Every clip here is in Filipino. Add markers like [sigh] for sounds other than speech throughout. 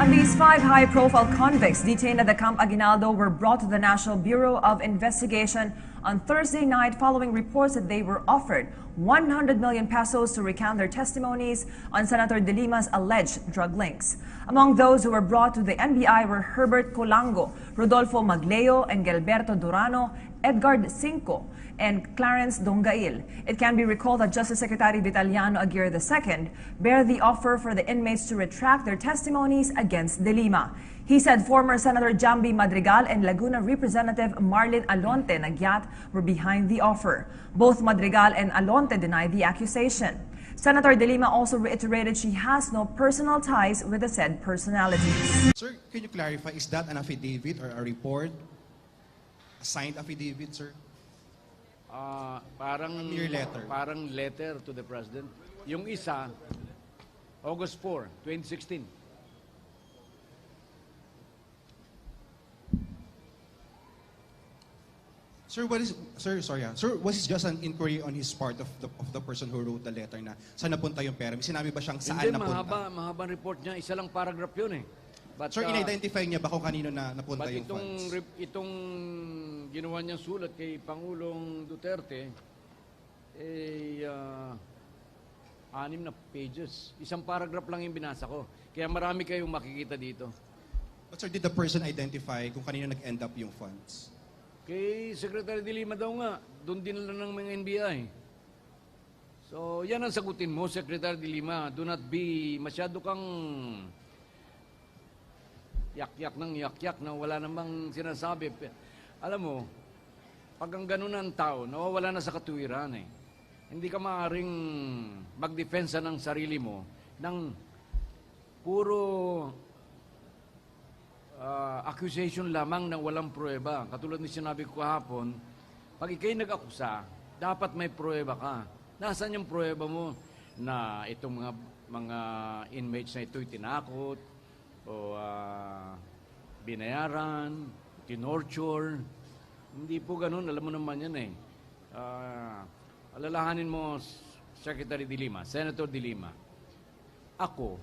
And these five high-profile convicts detained at the Camp Aguinaldo were brought to the National Bureau of Investigation on Thursday night following reports that they were offered 100 million pesos to recount their testimonies on Senator De Lima's alleged drug links. Among those who were brought to the NBI were Herbert Colango, Rodolfo Magleo, and Gilberto Durano, Edgar Cinco, and Clarence Dongail. It can be recalled that Justice Secretary Vitaliano Aguirre II bear the offer for the inmates to retract their testimonies against De Lima. He said former Senator Jambi Madrigal and Laguna Representative Marlin Alonte Nagyat were behind the offer. Both Madrigal and Alonte denied the accusation. Senator De Lima also reiterated she has no personal ties with the said personalities. Sir, can you clarify, is that an affidavit or a report? A signed affidavit, sir? Ah, parang mere letter. Parang letter to the president. Yung isa August 4, 2016. Sir, what is, sir, sorry ah. Sir, was it just an inquiry on his part of the, of the person who wrote the letter na saan napunta yung pera? May sinabi ba siyang saan Hindi, napunta? mahaba, mahaba report niya. Isa lang paragraph yun eh. But, Sir, ah, in-identify niya ba kung kanino na napunta but yung itong, funds? rep- itong ginawa niyang sulat kay Pangulong Duterte, eh, ah, anim na pages. Isang paragraph lang yung binasa ko. Kaya marami kayong makikita dito. But sir, did the person identify kung kanino nag-end up yung funds? Kay Secretary de Lima daw nga, doon din lang ng mga NBI. So, yan ang sagutin mo, Secretary de Lima. Do not be, masyado kang yak-yak ng yak-yak na wala namang sinasabi. Alam mo, pag ang ganun ang tao, nawawala na sa katuwiran eh. Hindi ka maaaring magdepensa ng sarili mo ng puro ah, accusation lamang ng walang pruweba. Katulad ni sinabi ko kahapon, pag ikay nag-akusa, dapat may pruweba ka. Nasaan yung pruweba mo na itong mga mga inmates na ito'y tinakot o ah, binayaran, tinorture. Hindi po ganun, alam mo naman yan eh. Ah, alalahanin mo, Secretary de Lima, Senator de Lima, ako,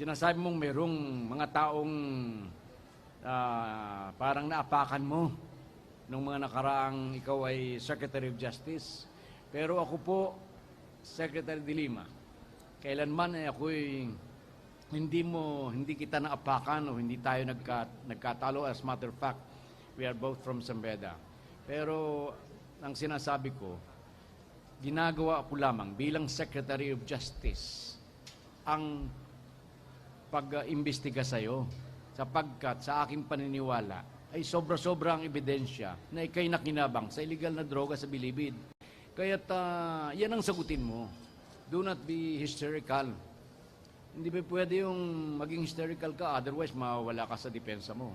sinasabi mong merong mga taong ah, parang naapakan mo nung mga nakaraang ikaw ay Secretary of Justice. Pero ako po, Secretary de Lima, kailanman ay ako'y hindi mo, hindi kita naapakan o hindi tayo nagka, nagkatalo. As matter of fact, we are both from Sambeda. Pero ang sinasabi ko, ginagawa ko lamang bilang Secretary of Justice ang pag-imbestiga sa iyo sapagkat sa aking paniniwala ay sobra-sobra ang ebidensya na ikay nakinabang sa illegal na droga sa bilibid. Kaya't ah, yan ang sagutin mo. Do not be hysterical. Hindi ba pwede yung maging hysterical ka, otherwise mawawala ka sa depensa mo.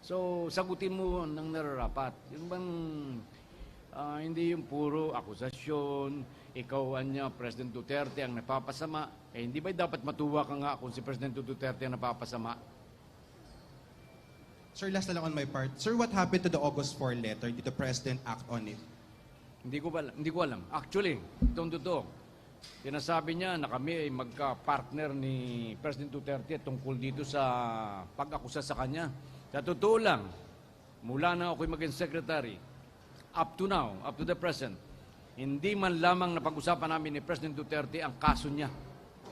So, sagutin mo ng nararapat. Yung bang ah, hindi yung puro akusasyon, ikaw anya, President Duterte ang napapasama. Eh, hindi ba dapat matuwa ka nga kung si President Duterte ang napapasama? Sir, last na lang on my part. Sir, what happened to the August 4 letter? Did the President act on it? Hindi ko, ba, hindi ko alam. Actually, itong totoo. Sinasabi niya na kami ay magka-partner ni President Duterte tungkol dito sa pag-akusa sa kanya. Sa totoo lang, mula na ako'y maging secretary, up to now, up to the present, hindi man lamang napag-usapan namin ni President Duterte ang kaso niya.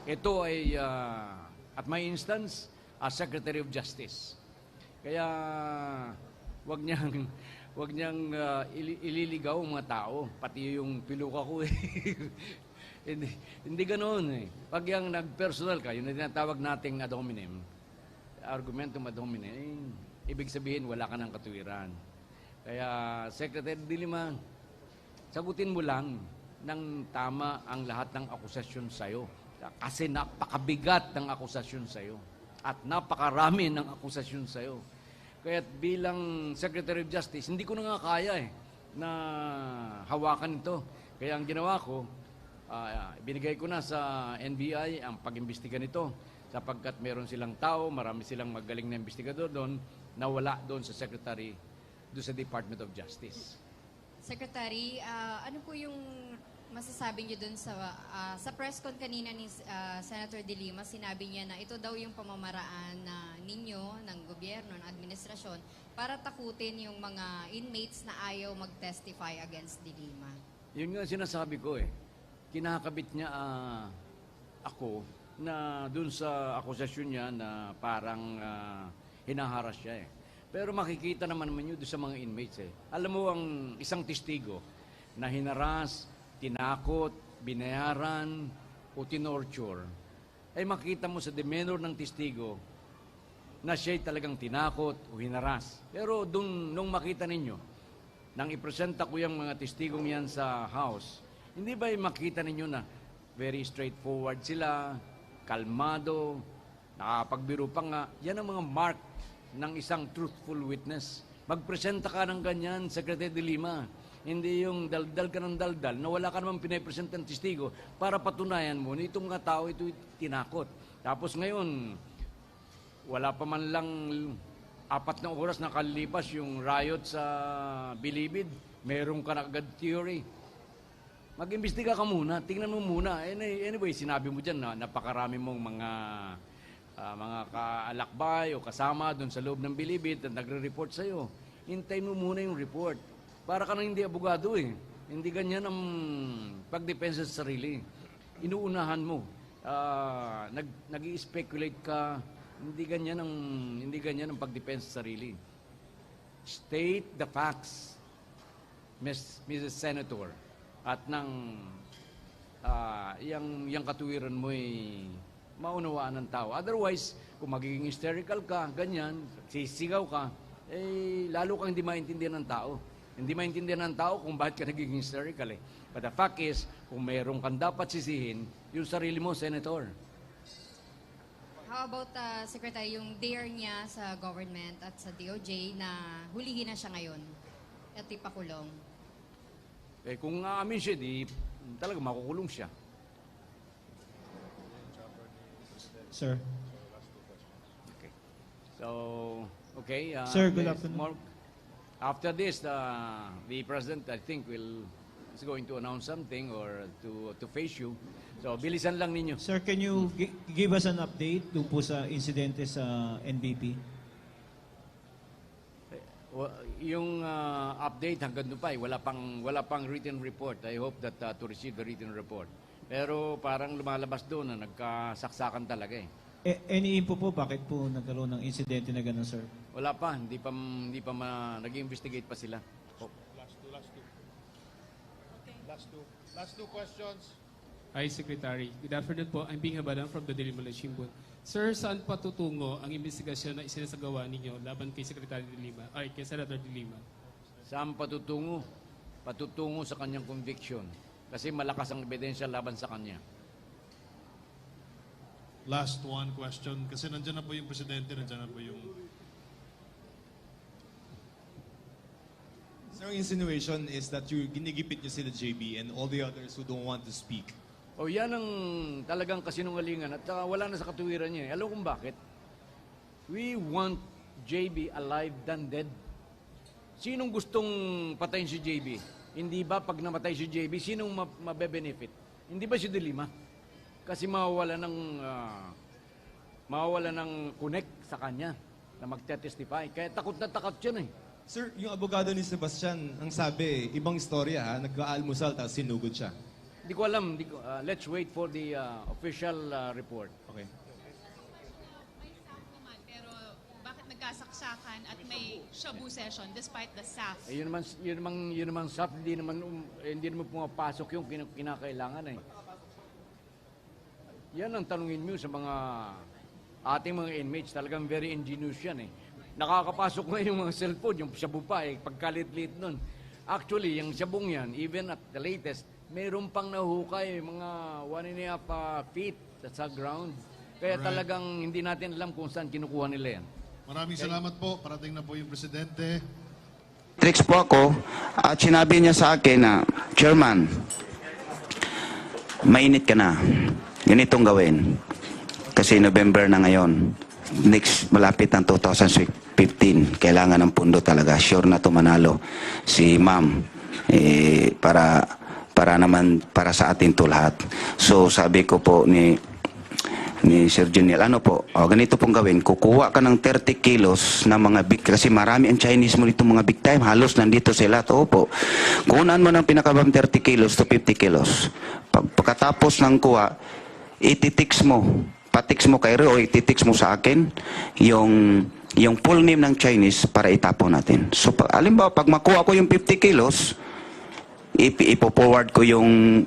Ito ay, ah, at my instance, as Secretary of Justice. Kaya wag niyang wag niyang ili- ililigaw ang mga tao, pati yung piluka ko eh. [laughs] hindi, hindi ganoon eh. Pag yung nag-personal ka, yung tinatawag nating ad hominem, argumentum ad hominem, eh, ibig sabihin wala ka ng katuwiran. Kaya Secretary Dilima, sagutin mo lang ng tama ang lahat ng akusasyon sa'yo. Kasi napakabigat ng akusasyon sa'yo. At napakarami ng akusasyon sa'yo. Kaya bilang Secretary of Justice, hindi ko na nga kaya eh, na hawakan ito. Kaya ang ginawa ko, ah, binigay ko na sa NBI ang pag-imbestiga nito sapagkat meron silang tao, marami silang magaling na investigador doon na wala doon sa Secretary, doon sa Department of Justice. Secretary, ah, ano po yung masasabi niyo dun sa ah, sa press con kanina ni ah, Senator De Lima, sinabi niya na ito daw yung pamamaraan na ninyo ng gobyerno, ng administrasyon para takutin yung mga inmates na ayaw mag-testify against De Lima. Yun nga sinasabi ko eh. Kinakabit niya ah, ako na dun sa akusasyon niya na parang ah, hinaharas siya eh. Pero makikita naman naman yun sa mga inmates eh. Alam mo ang isang testigo na hinaras, tinakot, binayaran o tinorture, ay makita mo sa demeanor ng testigo na siya'y talagang tinakot o hinaras. Pero dun, nung makita ninyo, nang ipresenta ko yung mga testigong yan sa house, hindi ba makita ninyo na very straightforward sila, kalmado, nakapagbiro pa nga, yan ang mga mark ng isang truthful witness. Magpresenta ka ng ganyan, Secretary de Lima. Hindi yung daldal ka ng daldal na wala ka namang pinapresent ng testigo para patunayan mo na itong mga tao ito tinakot. Tapos ngayon, wala pa man lang apat na oras na kalilipas yung riot sa Bilibid. Meron ka na agad theory. Mag-imbestiga ka muna. Tingnan mo muna. Any- Anyway, sinabi mo dyan na napakarami mong mga ah, mga kaalakbay o kasama doon sa loob ng Bilibid at nagre-report sa'yo. Hintay mo muna yung report. Para ka nang hindi abogado eh. Hindi ganyan ang pagdepensa sa sarili. Inuunahan mo. Ah, nag, nag-i-speculate ka. Hindi ganyan ang hindi ganyan ang pagdepensa sa sarili. State the facts. Miss, Mrs. Senator, at nang ah, yung, yung katuwiran mo ay maunawaan ng tao. Otherwise, kung magiging hysterical ka, ganyan, sisigaw ka, eh, lalo kang hindi maintindihan ng tao. Hindi maintindihan ng tao kung bakit ka nagiging hysterical eh. But the fact is, kung mayroon kang dapat sisihin, yung sarili mo, Senator. How about, uh, Secretary, yung dare niya sa government at sa DOJ na hulihin na siya ngayon at ipakulong? Eh, kung aamin siya, di talaga makukulong siya. Sir. Okay. So, okay. uh, Sir, good afternoon. more- after this, uh, the president, I think, will is going to announce something or to to face you. So, bilisan lang ninyo. Sir, can you gi- give us an update doon po sa insidente sa NBP? Yung uh, update hanggang doon pa, eh, wala pang wala pang written report. I hope that uh, to receive the written report. Pero parang lumalabas doon na nagkasaksakan talaga eh. Eh, any info po, bakit po nagkaroon ng insidente na gano'n, sir? Wala pa, hindi pa hindi pa ma, nag-investigate pa sila. Oh. Last two, last two. Last two. Last two questions. Hi, Secretary. Good afternoon po. I'm Bing Habadan from the Daily Malaysia Shimbun. Sir, saan patutungo ang investigasyon na isinasagawa ninyo laban kay Secretary de Lima, ay kay Senator de Lima? Saan patutungo? Patutungo sa kanyang conviction. Kasi malakas ang ebidensya laban sa kanya. Last one question. Kasi nandyan na po yung presidente, nandyan na po yung... Sir, ang insinuation is that you ginigipit niyo sila JB and all the others who don't want to speak. O yan ang talagang kasinungalingan at saka wala na sa katuwiran niya. eh. Alam kung bakit? We want JB alive than dead. Sinong gustong patayin si JB? Hindi ba pag namatay si JB, sinong ma- mabe-benefit? Hindi ba si De Lima? Kasi mawawala ng ah, mawawala ng connect sa kanya na magte-testify. Kaya takot na takot yan eh. Sir, yung abogado ni Sebastian, ang sabi, ibang istorya ha, nagka-almusal tapos sinugod siya. Hindi ko alam. Hindi ko, ah, let's wait for the ah, official ah, report. Okay. May SAF naman, pero bakit nagkasaksakan at may shabu session despite the SAF? Eh, yun naman, yun naman, yun naman SAP, hindi naman, um, eh, hindi naman pumapasok yung kin- kinakailangan eh. Yan ang tanungin mo sa mga ating mga inmates. Talagang very ingenious yan eh. Nakakapasok ngayon yung mga cellphone, yung shabu pa eh, pagkalit-lit nun. Actually, yung shabong yan, even at the latest, mayroon pang nahukay, mga one and a half ah, feet sa ground. Kaya Alright. talagang hindi natin alam kung saan kinukuha nila yan. Maraming salamat po. Parating na po yung presidente. tricks po ako at sinabi niya sa akin na, Chairman, mainit ka na. Ganitong gawin. Kasi November na ngayon. Next, malapit ng 2015. Kailangan ng pundo talaga. Sure na to manalo si ma'am. Eh, para para naman para sa atin to lahat. So sabi ko po ni ni Sir Juniel, ano po, o, ganito pong gawin, kukuha ka ng 30 kilos na mga big, kasi marami ang Chinese mo dito mga big time, halos nandito sila, to po. Kunan mo ng pinakabang 30 kilos to 50 kilos. Pag, pagkatapos ng kuha, ititix mo, patix mo kay Rio, ititix mo sa akin, yung yung full name ng Chinese para itapon natin. So, pag, alimbawa, pag makuha ko yung 50 kilos, ip- ipo-forward ko yung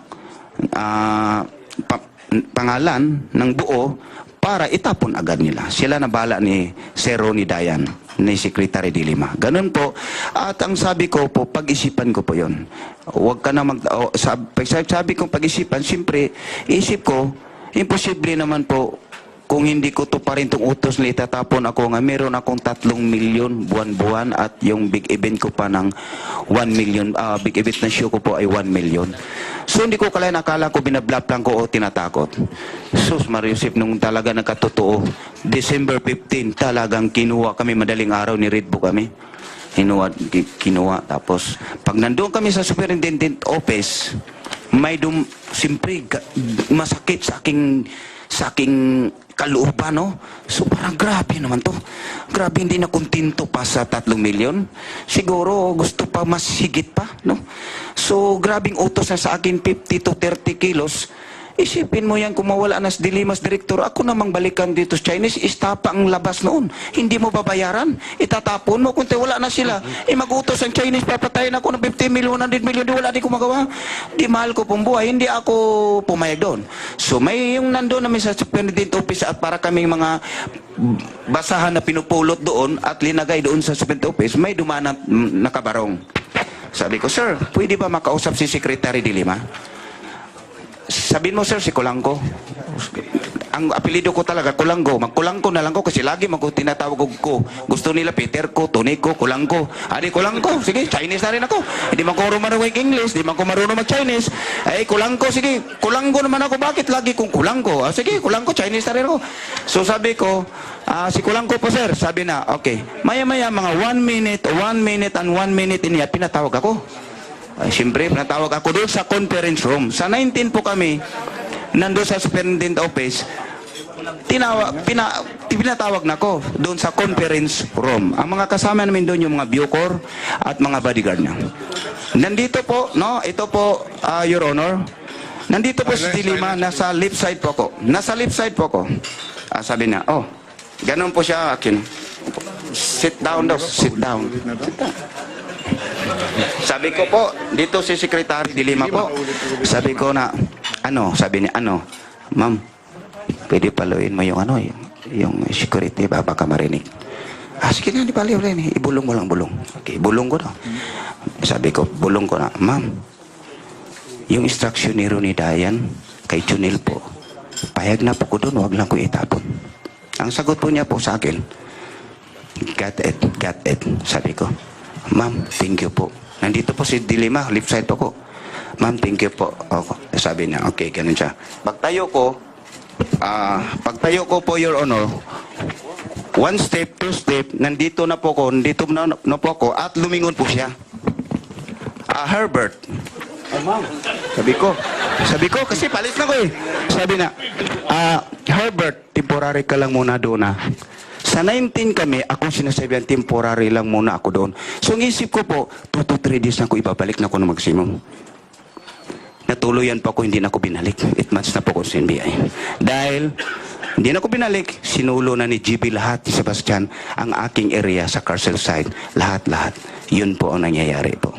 ah, pa- pangalan ng buo para itapon agad nila. Sila na bala ni Sir Ronnie Dayan, ni Secretary de. Ganun po. At ang sabi ko po, pag-isipan ko po yon. Huwag ka na mag... o, sabi, sabi, sabi ko pag-isipan, siyempre, isip ko, imposible naman po kung hindi ko to pa rin itong utos na itatapon ako nga meron akong tatlong milyon buwan-buwan at yung big event ko pa ng 1 million, ah, big event na show ko po ay 1 million. So hindi ko kalayan akala ko binablap lang ko o tinatakot. Sus Mariusip, nung talaga nagkatotoo, December 15, talagang kinuha kami madaling araw ni Redbo kami. Kinuha, ki- kinuha. Tapos, pag nandoon kami sa superintendent office, may dum, siyempre, ga- masakit sa aking, sa aking kalooban, no? So, parang grabe naman to. Grabe, hindi na kontento pa sa tatlong milyon. Siguro, gusto pa mas higit pa, no? So, grabing utos na sa akin, 50 to 30 kilos. Isipin mo yan kung mawala na si Dilimas Direktor, ako namang balikan dito sa Chinese, istapa ang labas noon. Hindi mo babayaran. Itatapon mo kung wala na sila. Eh mag-utos ang Chinese, papatayin ako ng 50 million, 100 million, di wala di ko magawa. Di mahal ko pong buhay, hindi ako pumayag doon. So may yung nandoon namin sa Superintendent Office at para kaming mga basahan na pinupulot doon at linagay doon sa Superintendent Office, may dumaan na mm, nakabarong. Sabi ko, Sir, pwede ba makausap si Secretary de Lima? Sabihin mo, sir, si Kulangko. Ang apelido ko talaga, Kulangko. Magkulangko na lang ko kasi lagi mag tinatawag ko. Gusto nila Peter ko, Tony ko, Kulangko. Adi, Kulangko. Sige, Chinese na rin ako. Hindi man ko marunong English, hindi man ko marunong mag-Chinese. Ay, Kulangko, sige. Kulangko naman ako. Bakit lagi kong Kulangko? Ah, sige, Kulangko, Chinese na rin ako. So sabi ko, ah, si Kulangko po, sir. Sabi na, okay. Maya-maya, mga one minute, one minute and one minute iniya, pinatawag ako. Ay, siyempre, natawag ako doon sa conference room. Sa 19 po kami, nandun sa superintendent office, tinawag, pina, pinatawag na ko doon sa conference room. Ang mga kasama namin doon yung mga Bucor at mga bodyguard niya. Nandito po, no, ito po, ah, Your Honor, nandito po si Dilima, nasa left side po ako. Nasa left side po ako. Ah, sabi niya, oh, ganun po siya, akin. Sit down daw, sit down. Sit down. Sabi ko po, dito si Secretary Dilima po. Sabi ko na, ano, sabi niya, ano, ma'am, pwede paluin mo yung ano, yung, yung security, ba, baka marinig. Ah, sige na, di paliw rin. Ibulong mo lang, bulong. Okay, bulong ko daw. Sabi ko, bulong ko na, ma'am, yung instruction ni Ronnie Dayan kay Junil po, payag na po ko doon, wag lang ko itapon. Ang sagot po niya po sa akin, got it, got it, sabi ko. Ma'am, thank you po. Nandito po si Dilima, left side po ko. Ma'am, thank you po. Ako. Sabi niya, okay, ganun siya. Pagtayo ko, ah, pagtayo ko po, Your Honor, one step, two step, nandito na po ko, nandito na, na po ako, at lumingon po siya. Ah, Herbert. Sabi ko, sabi ko, kasi palis na ko eh. Sabi na, ah, Herbert, temporary ka lang muna doon ah. Sa 19 kami, ako sinasabihan, temporary lang muna ako doon. So, ang isip ko po, 2 to 3 days na ako ibabalik na ako ng maximum. Natuluyan pa ako, hindi na ako binalik. 8 months na po ako sa NBI. Dahil, hindi na ako binalik, sinulo na ni GB lahat, ni Sebastian, ang aking area sa Carcel side. Lahat-lahat. Yun po ang nangyayari po.